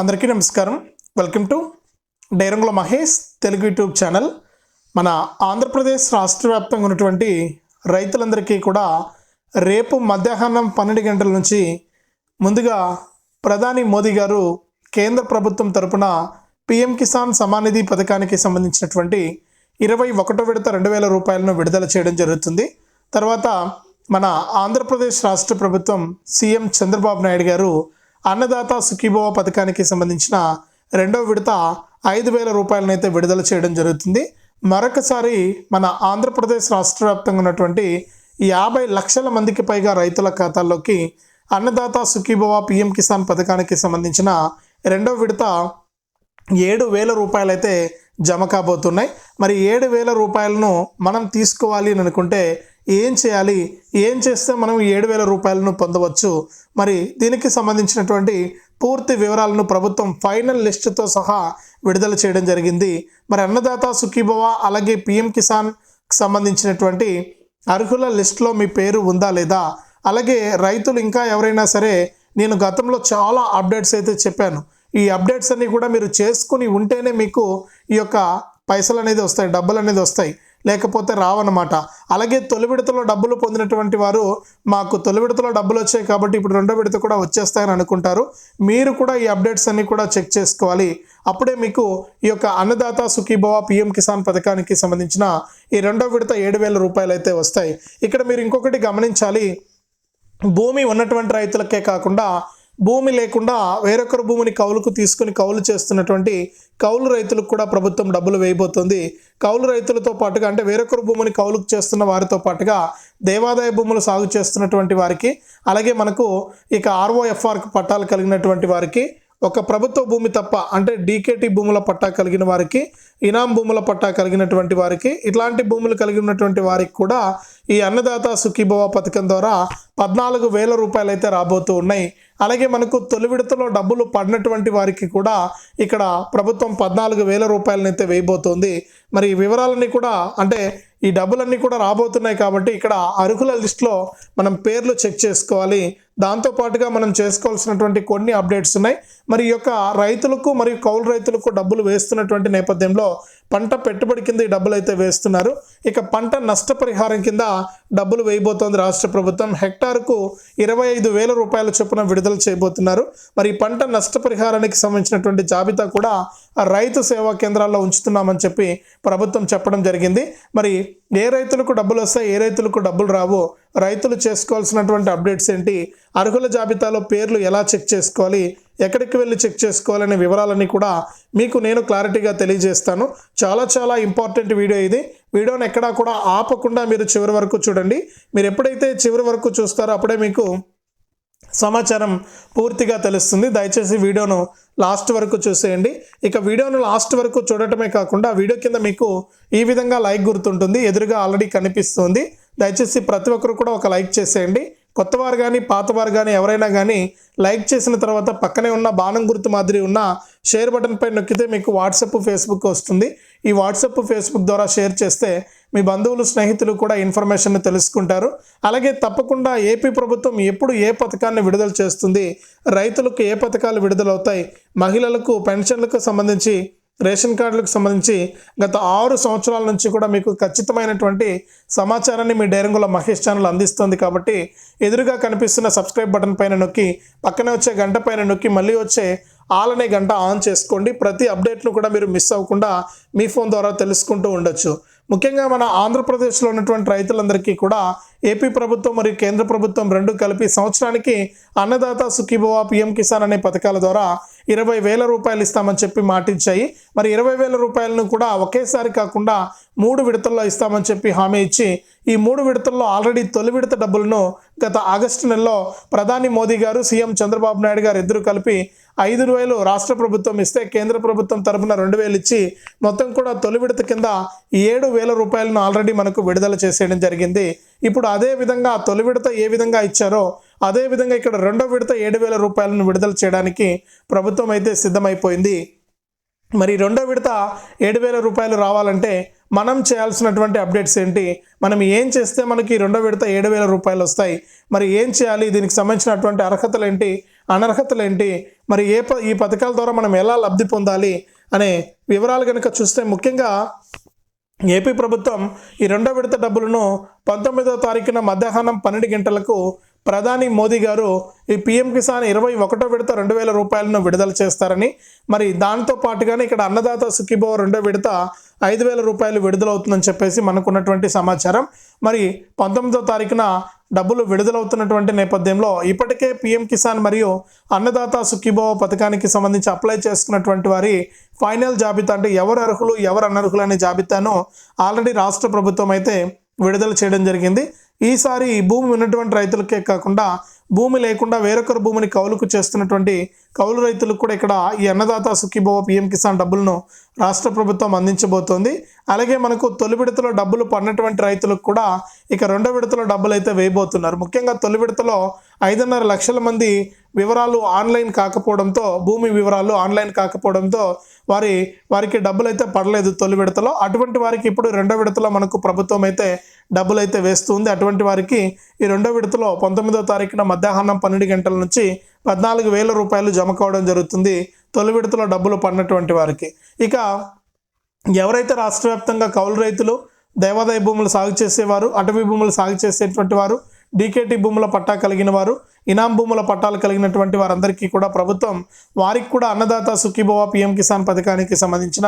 అందరికీ నమస్కారం. Welcome to డైరంగుల మహేష్ తెలుగు యూట్యూబ్ ఛానల్. మన ఆంధ్రప్రదేశ్ రాష్ట్ర వ్యాప్తంగా ఉన్నటువంటి రైతులందరికీ కూడా రేపు మధ్యాహ్నం పన్నెండు గంటల నుంచి ముందుగా ప్రధాని మోదీ గారు కేంద్ర ప్రభుత్వం తరపున పిఎం కిసాన్ సమానిధి పథకానికి సంబంధించినటువంటి ఇరవై ఒకటో విడత రెండు వేల రూపాయలను విడుదల చేయడం జరుగుతుంది. తర్వాత మన ఆంధ్రప్రదేశ్ రాష్ట్ర ప్రభుత్వం సీఎం చంద్రబాబు నాయుడు గారు అన్నదాత సుఖీభవ పథకానికి సంబంధించిన రెండో విడత ఐదు వేల రూపాయలనైతే విడుదల చేయడం జరుగుతుంది. మరొకసారి మన ఆంధ్రప్రదేశ్ రాష్ట్ర వ్యాప్తంగా ఉన్నటువంటి యాభై లక్షల మందికి పైగా రైతుల ఖాతాల్లోకి అన్నదాత సుఖీభవ పిఎం కిసాన్ పథకానికి సంబంధించిన రెండో విడత ఏడు వేల రూపాయలైతే జమ కాబోతున్నాయి. మరి ఏడు వేల రూపాయలను మనం తీసుకోవాలి అని అనుకుంటే ఏం చేయాలి? ఏం చేస్తే మనం ఏడు వేల రూపాయలను పొందవచ్చు? మరి దీనికి సంబంధించినటువంటి పూర్తి వివరాలను ప్రభుత్వం ఫైనల్ లిస్టుతో సహా విడుదల చేయడం జరిగింది. మరి అన్నదాత సుఖీభవ అలాగే పిఎం కిసాన్ సంబంధించినటువంటి అర్హుల లిస్టులో మీ పేరు ఉందా లేదా? అలాగే రైతులు ఇంకా ఎవరైనా సరే నేను గతంలో చాలా అప్డేట్స్ అయితే చెప్పాను. ఈ అప్డేట్స్ అన్నీ కూడా మీరు చేసుకుని ఉంటేనే మీకు ఈ యొక్క పైసలు అనేది వస్తాయి డబ్బులు అనేది వస్తాయి. లేకపోతే రావన్నమాట. అలాగే తొలి విడతలో డబ్బులు పొందినటువంటి వారు మాకు తొలి విడతలో డబ్బులు వచ్చాయి కాబట్టి ఇప్పుడు రెండో విడత కూడా వచ్చేస్తాయని అనుకుంటారు. మీరు కూడా ఈ అప్డేట్స్ అన్ని కూడా చెక్ చేసుకోవాలి. అప్పుడే మీకు ఈ యొక్క అన్నదాత సుఖీభవ పిఎం కిసాన్ పథకానికి సంబంధించిన ఈ రెండో విడత ఏడు వేల రూపాయలు అయితే వస్తాయి. ఇక్కడ మీరు ఇంకొకటి గమనించాలి. భూమి ఉన్నటువంటి రైతులకే కాకుండా భూమి లేకుండా వేరొకరు భూమిని కౌలుకు తీసుకుని కౌలు చేస్తున్నటువంటి కౌలు రైతులకు కూడా ప్రభుత్వం డబ్బులు వేయబోతుంది. కౌలు రైతులతో పాటుగా అంటే వేరొకరు భూమిని కౌలుకు చేస్తున్న వారితో పాటుగా దేవాదాయ భూములు సాగు చేస్తున్నటువంటి వారికి అలాగే మనకు ఇక ఆర్ఓఎఫ్ఆర్కి పట్టాలు కలిగినటువంటి వారికి ఒక ప్రభుత్వ భూమి తప్ప అంటే డీకేటీ భూముల పట్టా కలిగిన వారికి ఇనాం భూముల పట్టా కలిగినటువంటి వారికి ఇట్లాంటి భూములు కలిగి ఉన్నటువంటి వారికి కూడా ఈ అన్నదాత సుఖీభవ పథకం ద్వారా పద్నాలుగు వేల రూపాయలు అయితే రాబోతూ ఉన్నాయి. అలాగే మనకు తొలి విడతలో డబ్బులు పడినటువంటి వారికి కూడా ఇక్కడ ప్రభుత్వం పద్నాలుగు వేల రూపాయలనైతే వేయబోతోంది. మరి ఈ వివరాలన్నీ కూడా అంటే ఈ డబ్బులన్నీ కూడా రాబోతున్నాయి కాబట్టి ఇక్కడ అర్హుల లిస్ట్లో మనం పేర్లు చెక్ చేసుకోవాలి. దాంతోపాటుగా మనం చేసుకోవాల్సినటువంటి కొన్ని అప్డేట్స్ ఉన్నాయి. మరి ఈ యొక్క రైతులకు మరియు కౌలు రైతులకు డబ్బులు వేస్తున్నటువంటి నేపథ్యంలో పంట పెట్టుబడి కింద ఈ డబ్బులు అయితే వేస్తున్నారు. ఇక పంట నష్టపరిహారం కింద డబ్బులు వేయబోతోంది రాష్ట్ర ప్రభుత్వం. హెక్టార్కు ఇరవై ఐదు వేల రూపాయల చొప్పున విడుదల చేయబోతున్నారు. మరి పంట నష్టపరిహారానికి సంబంధించినటువంటి జాబితా కూడా రైతు సేవా కేంద్రాల్లో ఉంచుతున్నామని చెప్పి ప్రభుత్వం చెప్పడం జరిగింది. మరి ఏ రైతులకు డబ్బులు వస్తాయి ఏ రైతులకు డబ్బులు రావు రైతులు చేసుకోవాల్సినటువంటి అప్డేట్స్ ఏంటి అర్హుల జాబితాలో పేర్లు ఎలా చెక్ చేసుకోవాలి ఎక్కడికి వెళ్ళి చెక్ చేసుకోవాలనే వివరాలన్నీ కూడా మీకు నేను క్లారిటీగా తెలియజేస్తాను. చాలా చాలా ఇంపార్టెంట్ వీడియో ఇది. వీడియోని ఎక్కడా కూడా ఆపకుండా మీరు చివరి వరకు చూడండి. మీరు ఎప్పుడైతే చివరి వరకు చూస్తారో అప్పుడే మీకు సమాచారం పూర్తిగా తెలుస్తుంది. దయచేసి వీడియోను లాస్ట్ వరకు చూసేయండి. ఇక వీడియోను లాస్ట్ వరకు చూడటమే కాకుండా వీడియో కింద మీకు ఈ విధంగా లైక్ గుర్తుంటుంది. ఎదురుగా ఆల్రెడీ కనిపిస్తుంది. దయచేసి ప్రతి ఒక్కరు కూడా ఒక లైక్ చేసేయండి. కొత్తవారు కానీ పాతవారు కానీ ఎవరైనా కానీ లైక్ చేసిన తర్వాత పక్కనే ఉన్న బాణం గుర్తు మాదిరి ఉన్న షేర్ బటన్ పై నొక్కితే మీకు వాట్సప్ ఫేస్బుక్ వస్తుంది. ఈ వాట్సప్ ఫేస్బుక్ ద్వారా షేర్ చేస్తే మీ బంధువులు స్నేహితులు కూడా ఇన్ఫర్మేషన్ తెలుసుకుంటారు. అలాగే తప్పకుండా ఏపీ ప్రభుత్వం ఎప్పుడు ఏ పథకాన్ని విడుదల చేస్తుంది రైతులకు ఏ పథకాలు విడుదలవుతాయి మహిళలకు పెన్షన్లకు సంబంధించి రేషన్ కార్డులకు సంబంధించి గత ఆరు సంవత్సరాల నుంచి కూడా మీకు ఖచ్చితమైనటువంటి సమాచారాన్ని మీ డైరంగుల మహేష్ ఛానల్ అందిస్తుంది కాబట్టి ఎదురుగా కనిపిస్తున్న సబ్స్క్రైబ్ బటన్ పైన నొక్కి పక్కనే వచ్చే గంట పైన నొక్కి మళ్ళీ వచ్చే ఆల్ అనే గంట ఆన్ చేసుకోండి. ప్రతి అప్డేట్ను కూడా మీరు మిస్ అవ్వకుండా మీ ఫోన్ ద్వారా తెలుసుకుంటూ ఉండొచ్చు. ముఖ్యంగా మన ఆంధ్రప్రదేశ్లో ఉన్నటువంటి రైతులందరికీ కూడా ఏపీ ప్రభుత్వం మరియు కేంద్ర ప్రభుత్వం రెండు కలిపి సంవత్సరానికి అన్నదాత సుఖీభవ పిఎం కిసాన్ అనే పథకాల ద్వారా ఇరవై వేల రూపాయలు ఇస్తామని చెప్పి మాటించాయి మరి ఇరవై వేల రూపాయలను కూడా ఒకేసారి కాకుండా మూడు విడతల్లో ఇస్తామని చెప్పి హామీ ఇచ్చి ఈ మూడు విడతల్లో ఆల్రెడీ తొలి విడత డబ్బులను గత ఆగస్టు నెలలో ప్రధాని మోదీ గారు సీఎం చంద్రబాబు నాయుడు గారు ఇద్దరు కలిపి ఐదు వేలు రాష్ట్ర ప్రభుత్వం ఇస్తే కేంద్ర ప్రభుత్వం తరపున రెండు వేలు ఇచ్చి మొత్తం కూడా తొలి విడత కింద ఏడు వేల రూపాయలను ఆల్రెడీ మనకు విడుదల చేసేయడం జరిగింది. ఇప్పుడు అదే విధంగా తొలి విడత ఏ విధంగా ఇచ్చారో అదే విధంగా ఇక్కడ రెండో విడత ఏడు వేల రూపాయలను విడుదల చేయడానికి ప్రభుత్వం అయితే సిద్ధమైపోయింది. మరి రెండో విడత ఏడు వేల రూపాయలు రావాలంటే మనం చేయాల్సినటువంటి అప్డేట్స్ ఏంటి? మనం ఏం చేస్తే మనకి రెండో విడత ఏడు వేల రూపాయలు వస్తాయి? మరి ఏం చేయాలి? దీనికి సంబంధించినటువంటి అర్హతలు ఏంటి? అనర్హతలు ఏంటి? మరి ఏ ప ఈ పథకాల ద్వారా మనం ఎలా లబ్ధి పొందాలి? అనే వివరాలు కనుక చూస్తే ముఖ్యంగా ఏపీ ప్రభుత్వం ఈ రెండో విడత డబ్బులను పంతొమ్మిదవ తారీఖున మధ్యాహ్నం పన్నెండు గంటలకు ప్రధాని మోదీ గారు ఈ పీఎం కిసాన్ ఇరవై ఒకటో విడత రెండు వేల రూపాయలను విడుదల చేస్తారని మరి దాంతో పాటుగానే ఇక్కడ అన్నదాత సుఖీభవ రెండో విడత ఐదు వేల రూపాయలు విడుదలవుతుందని చెప్పేసి మనకున్నటువంటి సమాచారం. మరి పంతొమ్మిదో తారీఖున డబ్బులు విడుదలవుతున్నటువంటి నేపథ్యంలో ఇప్పటికే పీఎం కిసాన్ మరియు అన్నదాత సుఖీభవ పథకానికి సంబంధించి అప్లై చేసుకున్నటువంటి వారి ఫైనల్ జాబితా అంటే ఎవరు అర్హులు ఎవరు అనర్హులు అనే జాబితాను ఆల్రెడీ రాష్ట్ర ప్రభుత్వం అయితే విడుదల చేయడం జరిగింది. ఈసారి భూమి ఉన్నటువంటి రైతులకే కాకుండా భూమి లేకుండా వేరొకరు భూమిని కౌలుకు చేస్తున్నటువంటి కౌలు రైతులకు కూడా ఇక్కడ ఈ అన్నదాత సుఖీభవ పీఎం కిసాన్ డబ్బులను రాష్ట్ర ప్రభుత్వం అందించబోతోంది. అలాగే మనకు తొలి విడతలో డబ్బులు పడినటువంటి రైతులకు కూడా ఇక రెండో విడతలో డబ్బులు అయితే వేయబోతున్నారు. ముఖ్యంగా తొలి విడతలో ఐదున్నర లక్షల మంది వివరాలు ఆన్లైన్ కాకపోవడంతో భూమి వివరాలు ఆన్లైన్ కాకపోవడంతో వారి వారికి డబ్బులు అయితే పడలేదు తొలి విడతలో. అటువంటి వారికి ఇప్పుడు రెండో విడతలో మనకు ప్రభుత్వం అయితే డబ్బులు అయితే వేస్తుంది. అటువంటి వారికి ఈ రెండో విడతలో పంతొమ్మిదో తారీఖున మధ్యాహ్నం పన్నెండు గంటల నుంచి పద్నాలుగు వేల రూపాయలు జమ కావడం జరుగుతుంది తొలి విడతలో డబ్బులు పడినటువంటి వారికి. ఇక ఎవరైతే రాష్ట్ర వ్యాప్తంగా కౌలు రైతులు దేవాదాయ భూములు సాగు చేసేవారు అటవీ భూములు సాగు చేసేటువంటి వారు డీకేటీ భూముల పట్టా కలిగిన వారు ఇనాం భూముల పట్టాలు కలిగినటువంటి వారందరికీ కూడా ప్రభుత్వం వారికి కూడా అన్నదాత సుఖీభవ పిఎం కిసాన్ పథకానికి సంబంధించిన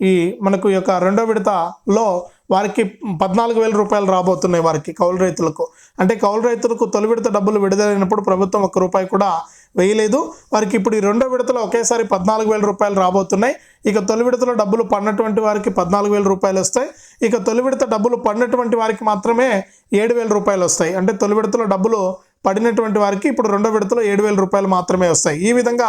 ఈ మనకు యొక్క రెండో విడతలో వారికి పద్నాలుగు వేల రూపాయలు రాబోతున్నాయి వారికి కౌలు రైతులకు. అంటే కౌలు రైతులకు తొలి విడత డబ్బులు విడుదలైనప్పుడు ప్రభుత్వం ఒక్క రూపాయి కూడా వేయలేదు. వారికి ఇప్పుడు ఈ రెండో విడతలో ఒకేసారి పద్నాలుగు వేల రూపాయలు రాబోతున్నాయి. ఇక తొలి విడతలో డబ్బులు పడినటువంటి వారికి పద్నాలుగు వేల రూపాయలు వస్తాయి. ఇక తొలి విడత డబ్బులు పడినటువంటి వారికి మాత్రమే ఏడు వేల రూపాయలు వస్తాయి. అంటే తొలి విడతలో డబ్బులు పడినటువంటి వారికి ఇప్పుడు రెండో విడతలో ఏడు వేల రూపాయలు మాత్రమే వస్తాయి. ఈ విధంగా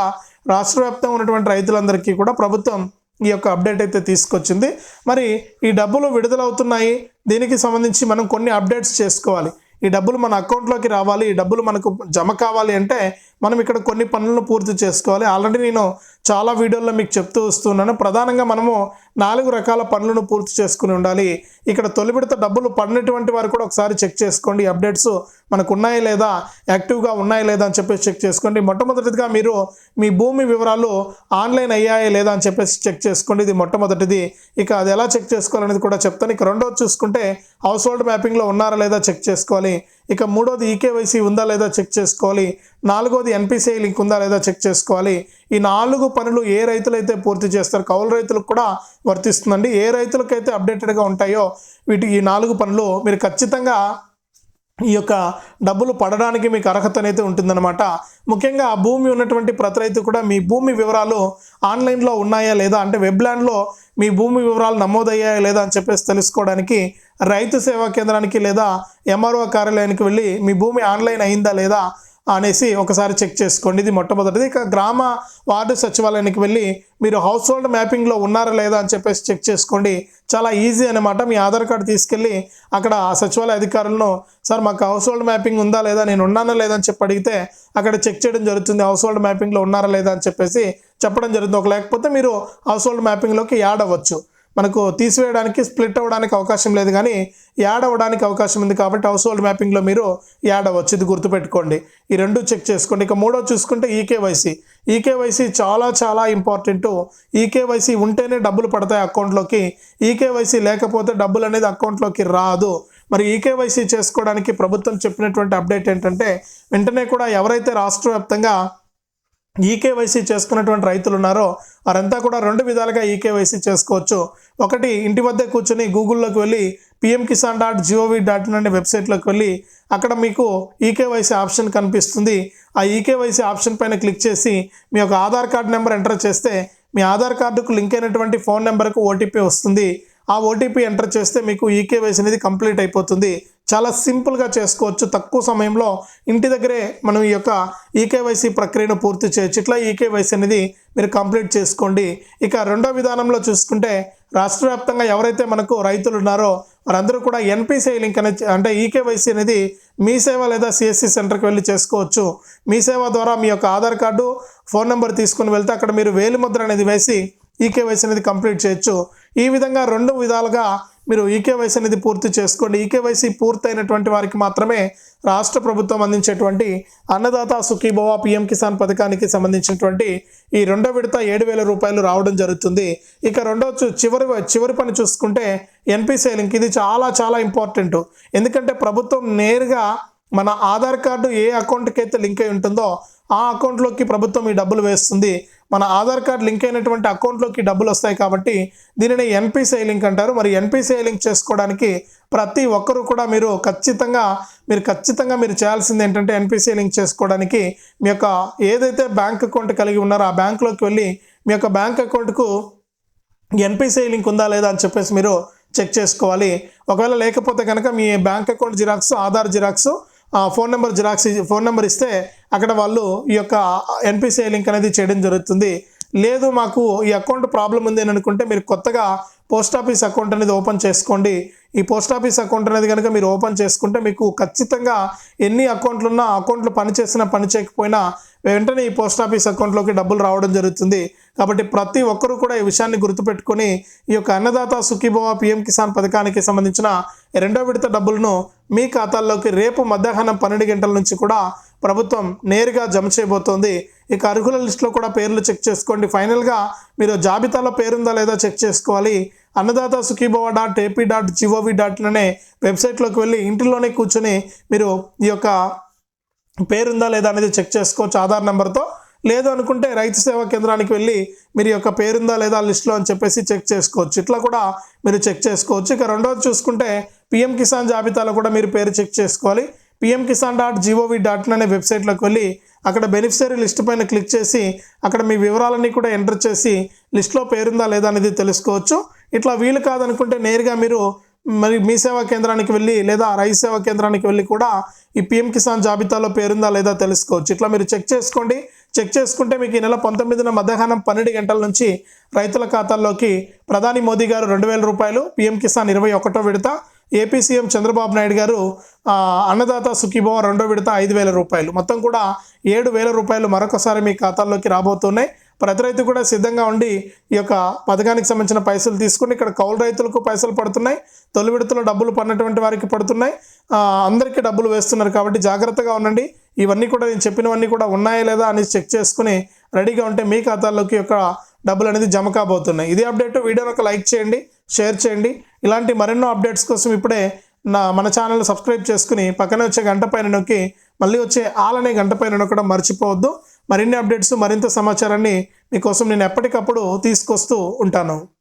రాష్ట్ర వ్యాప్తంగా ఉన్నటువంటి రైతులందరికీ కూడా ప్రభుత్వం ఈ యొక్క అప్డేట్ అయితే తీసుకొచ్చింది. మరి ఈ డబ్బులు విడుదలవుతున్నాయి. దీనికి సంబంధించి మనం కొన్ని అప్డేట్స్ చేసుకోవాలి. ఈ డబ్బులు మన అకౌంట్లోకి రావాలి. ఈ డబ్బులు మనకు జమ కావాలి అంటే మనం ఇక్కడ కొన్ని పనులను పూర్తి చేసుకోవాలి. ఆల్రెడీ నేను చాలా వీడియోల్లో మీకు చెప్తూ వస్తున్నాను. ప్రధానంగా మనము నాలుగు రకాల పనులను పూర్తి చేసుకుని ఉండాలి. ఇక్కడ తొలి విడత డబ్బులు పడినటువంటి వారు కూడా ఒకసారి చెక్ చేసుకోండి. అప్డేట్స్ మనకు ఉన్నాయా లేదా? యాక్టివ్గా ఉన్నాయా లేదా అని చెప్పేసి చెక్ చేసుకోండి. మొట్టమొదటిగా మీరు మీ భూమి వివరాలు ఆన్లైన్ అయ్యాయా లేదా అని చెప్పేసి చెక్ చేసుకోండి. ఇది మొట్టమొదటిది. ఇక అది ఎలా చెక్ చేసుకోవాలనేది కూడా చెప్తాను. ఇక రెండోది చూసుకుంటే హౌస్ హోల్డ్ మ్యాపింగ్లో ఉన్నారా లేదా చెక్ చేసుకోవాలి. ఇక మూడోది ఈకేవైసీ ఉందా లేదా చెక్ చేసుకోవాలి. నాలుగోది ఎన్పిసిఐ లింక్ ఉందా లేదా చెక్ చేసుకోవాలి. ఈ నాలుగు పనులు ఏ రైతులైతే పూర్తి చేస్తారు కౌలు రైతులకు కూడా వర్తిస్తుందండి. ఏ రైతులకైతే అప్డేటెడ్గా ఉంటాయో వీటి ఈ నాలుగు పనులు మీరు ఖచ్చితంగా ఈ యొక్క డబ్బులు పడడానికి మీకు అర్హత అనేది ఉంటుందన్నమాట. ముఖ్యంగా ఆ భూమి ఉన్నటువంటి ప్రతి రైతు కూడా మీ భూమి వివరాలు ఆన్లైన్లో ఉన్నాయా లేదా? అంటే వెబ్లాండ్లో మీ భూమి వివరాలు నమోదయ్యాయా లేదా అని చెప్పేసి తెలుసుకోవడానికి రైతు సేవా కేంద్రానికి లేదా ఎంఆర్ఓ కార్యాలయానికి వెళ్ళి మీ భూమి ఆన్లైన్ అయిందా లేదా? అనేసి ఒకసారి చెక్ చేసుకోండి. ఇది మొట్టమొదటిది. ఇక గ్రామ వార్డు సచివాలయానికి వెళ్ళి మీరు హౌస్ హోల్డ్ మ్యాపింగ్లో ఉన్నారా లేదా అని చెప్పేసి చెక్ చేసుకోండి. చాలా ఈజీ అనమాట మీ ఆధార్ కార్డు తీసుకెళ్ళి అక్కడ ఆ సచివాలయ అధికారులను సార్ మాకు హౌస్ హోల్డ్ మ్యాపింగ్ ఉందా లేదా? నేను ఉన్నానా లేదా? అని చెప్పి అడిగితే అక్కడ చెక్ చేయడం జరుగుతుంది. హౌస్ హోల్డ్ మ్యాపింగ్లో ఉన్నారా లేదా? అని చెప్పేసి చెప్పడం జరుగుతుంది. ఒక లేకపోతే మీరు హౌస్ హోల్డ్ మ్యాపింగ్లోకి యాడ్ అవ్వచ్చు. మనకు తీసివేయడానికి స్ప్లిట్ అవ్వడానికి అవకాశం లేదు కానీ యాడ్ అవ్వడానికి అవకాశం ఉంది కాబట్టి హౌస్ హోల్డ్ మ్యాపింగ్లో మీరు యాడ్ అవ్వచ్చు. ఇది గుర్తుపెట్టుకోండి. ఈ రెండు చెక్ చేసుకోండి. ఇక మూడో చూసుకుంటే ఈకేవైసీ ఈకేవైసీ చాలా చాలా ఇంపార్టెంట్ ఈకేవైసీ ఉంటేనే డబ్బులు పడతాయి అకౌంట్లోకి. ఈకేవైసీ లేకపోతే డబ్బులు అనేది అకౌంట్లోకి రాదు. మరి ఈకేవైసీ చేసుకోవడానికి ప్రభుత్వం చెప్పినటువంటి అప్డేట్ ఏంటంటే వెంటనే కూడా ఎవరైతే రాష్ట్ర వ్యాప్తంగా ఈకేవైసీ చేసుకున్నటువంటి రైతులు ఉన్నారో వారంతా కూడా రెండు విధాలుగా ఈకేవైసీ చేసుకోవచ్చు. ఒకటి ఇంటి వద్దే కూర్చొని గూగుల్లోకి వెళ్ళి PM Kisan dot G O V dot in అనే వెబ్సైట్లోకి వెళ్ళి అక్కడ మీకు ఈకేవైసీ ఆప్షన్ కనిపిస్తుంది. ఆ ఈకేవైసీ ఆప్షన్ పైన క్లిక్ చేసి మీ యొక్క ఆధార్ కార్డ్ నెంబర్ ఎంటర్ చేస్తే మీ ఆధార్ కార్డుకు లింక్ అయినటువంటి ఫోన్ నెంబర్కు ఓటీపీ వస్తుంది. ఆ ఓటీపీ ఎంటర్ చేస్తే మీకు ఈకేవైసీ అనేది కంప్లీట్ అయిపోతుంది. చాలా సింపుల్గా చేసుకోవచ్చు. తక్కువ సమయంలో ఇంటి దగ్గరే మనం ఈ యొక్క ఈకేవైసీ ప్రక్రియను పూర్తి చేయొచ్చు. ఇట్లా ఈకేవైసీ అనేది మీరు కంప్లీట్ చేసుకోండి. ఇక రెండో విధానంలో చూసుకుంటే రాష్ట్ర వ్యాప్తంగా ఎవరైతే మనకు రైతులు ఉన్నారో వారందరూ కూడా ఎన్పిసిఐ లింక్ అనేది అంటే ఈకేవైసీ అనేది మీ సేవ లేదా సిఎస్సి సెంటర్కి వెళ్ళి చేసుకోవచ్చు. మీ సేవ ద్వారా మీ యొక్క ఆధార్ కార్డు ఫోన్ నెంబర్ తీసుకుని వెళ్తే అక్కడ మీరు వేలిముద్ర అనేది వేసి ఈకేవైసీ అనేది కంప్లీట్ చేయొచ్చు. ఈ విధంగా రెండు విధాలుగా మీరు ఈకేవైసీ అనేది పూర్తి చేసుకోండి. ఈకేవైసీ పూర్తయినటువంటి వారికి మాత్రమే రాష్ట్ర ప్రభుత్వం అందించేటువంటి అన్నదాత సుఖీభవ పిఎం కిసాన్ పథకానికి సంబంధించినటువంటి ఈ రెండో విడత ఏడు వేల రూపాయలు రావడం జరుగుతుంది. ఇక రెండో చివరి చివరి పని చూసుకుంటే ఎన్పిసి లింక్ ఇది చాలా చాలా ఇంపార్టెంట్. ఎందుకంటే ప్రభుత్వం నేరుగా మన ఆధార్ కార్డు ఏ అకౌంట్కి అయితే లింక్ అయి ఉంటుందో ఆ అకౌంట్లోకి ప్రభుత్వం ఈ డబ్బులు వేస్తుంది. మన ఆధార్ కార్డ్ లింక్ అయినటువంటి అకౌంట్లోకి డబ్బులు వస్తాయి కాబట్టి దీనిని ఎన్పిసిఐ లింక్ అంటారు. మరి ఎన్పిసిఐ లింక్ చేసుకోవడానికి ప్రతి ఒక్కరూ కూడా మీరు ఖచ్చితంగా మీరు ఖచ్చితంగా మీరు చేయాల్సింది ఏంటంటే ఎన్పిసిఐ లింక్ చేసుకోవడానికి మీ యొక్క ఏదైతే బ్యాంక్ అకౌంట్ కలిగి ఉన్నారో ఆ బ్యాంక్లోకి వెళ్ళి మీ యొక్క బ్యాంక్ అకౌంట్కు ఎన్పిసిఐ లింక్ ఉందా లేదా అని చెప్పేసి మీరు చెక్ చేసుకోవాలి. ఒకవేళ లేకపోతే కనుక మీ bank account xerox Aadhaar xerox phone number xerox phone number ఇస్తే అక్కడ వాళ్ళు ఈ యొక్క ఎన్పిసిఐ లింక్ అనేది చేయడం జరుగుతుంది. లేదు మాకు ఈ అకౌంట్ ప్రాబ్లం ఉంది అని అనుకుంటే మీరు కొత్తగా పోస్ట్ ఆఫీస్ అకౌంట్ అనేది ఓపెన్ చేసుకోండి. ఈ పోస్ట్ ఆఫీస్ అకౌంట్ అనేది కనుక మీరు ఓపెన్ చేసుకుంటే మీకు ఖచ్చితంగా ఎన్ని అకౌంట్లు ఉన్నా అకౌంట్లు పనిచేసినా పని చేయకపోయినా వెంటనే ఈ పోస్ట్ ఆఫీస్ అకౌంట్లోకి డబ్బులు రావడం జరుగుతుంది. కాబట్టి ప్రతి ఒక్కరూ కూడా ఈ విషయాన్ని గుర్తుపెట్టుకొని ఈ యొక్క అన్నదాత సుఖీభవ పిఎం కిసాన్ పథకానికి సంబంధించిన రెండో విడత డబ్బులను మీ ఖాతాల్లోకి రేపు మధ్యాహ్నం పన్నెండు గంటల నుంచి కూడా ప్రభుత్వం నేరుగా జమ చేయబోతోంది. ఇక అర్హుల లిస్టులో కూడా పేర్లు చెక్ చేసుకోండి. ఫైనల్గా మీరు జాబితాలో పేరుందా లేదా చెక్ చేసుకోవాలి. Annadata Sukhibhava dot AP dot G O V డాట్లోనే వెబ్సైట్లోకి వెళ్ళి ఇంటిలోనే కూర్చొని మీరు ఈ యొక్క పేరుందా లేదా అనేది చెక్ చేసుకోవచ్చు ఆధార్ నెంబర్తో. లేదు అనుకుంటే రైతు సేవా కేంద్రానికి వెళ్ళి మీరు యొక్క పేరుందా లేదా లిస్ట్లో అని చెప్పేసి చెక్ చేసుకోవచ్చు. ఇట్లా కూడా మీరు చెక్ చేసుకోవచ్చు. ఇక రెండోది చూసుకుంటే పిఎం కిసాన్ జాబితాలో కూడా మీరు పేరు చెక్ చేసుకోవాలి. PM Kisan dot G O V dot అనే వెబ్సైట్లోకి వెళ్ళి అక్కడ బెనిఫిషరీ లిస్ట్ పైన క్లిక్ చేసి అక్కడ మీ వివరాలన్నీ కూడా ఎంటర్ చేసి లిస్ట్లో పేరుందా లేదా అనేది తెలుసుకోవచ్చు. ఇట్లా వీలు కాదనుకుంటే నేరుగా మీరు మరి మీ సేవా కేంద్రానికి వెళ్ళి లేదా రైతు సేవా కేంద్రానికి వెళ్ళి కూడా ఈ పిఎం కిసాన్ జాబితాలో పేరుందా లేదా తెలుసుకోవచ్చు. ఇట్లా మీరు చెక్ చేసుకోండి. చెక్ చేసుకుంటే మీకు ఈ నెల పంతొమ్మిదిన మధ్యాహ్నం పన్నెండు గంటల నుంచి రైతుల ఖాతాల్లోకి ప్రధాని మోదీ గారు రెండు వేల రూపాయలు పిఎం కిసాన్ ఇరవై ఒకటో విడత ఏపీ సీఎం చంద్రబాబు నాయుడు గారు అన్నదాత సుఖీభవ రెండో విడత ఐదు వేల రూపాయలు. మొత్తం కూడా ఏడు వేల రూపాయలు మరొకసారి మీ ఖాతాల్లోకి రాబోతున్నాయి. ప్రతి రైతు కూడా సిద్ధంగా ఉండి ఈ యొక్క పథకానికి సంబంధించిన పైసలు తీసుకుని ఇక్కడ కౌలు రైతులకు పైసలు పడుతున్నాయి. తొలి విడతలో డబ్బులు పడినటువంటి వారికి పడుతున్నాయి. అందరికీ డబ్బులు వేస్తున్నారు కాబట్టి జాగ్రత్తగా ఉండండి. ఇవన్నీ కూడా నేను చెప్పినవన్నీ కూడా ఉన్నాయా లేదా అనేది చెక్ చేసుకుని రెడీగా ఉంటే మీ ఖాతాల్లోకి యొక్క డబ్బులు అనేది జమ కాబోతున్నాయి. ఇదే అప్డేట్. వీడియోని ఒక లైక్ చేయండి షేర్ చేయండి. ఇలాంటి మరెన్నో అప్డేట్స్ కోసం ఇప్పుడే నా మన ఛానల్ సబ్స్క్రైబ్ చేసుకుని పక్కనే వచ్చే గంట పైన నొక్కి మళ్ళీ వచ్చే ఆలనే గంట పైన నొక్కడం మర్చిపోవద్దు. మరిన్ని అప్డేట్స్ మరింత సమాచారాన్ని మీకోసం నేను ఎప్పటికప్పుడు తీసుకొస్తూ ఉంటాను.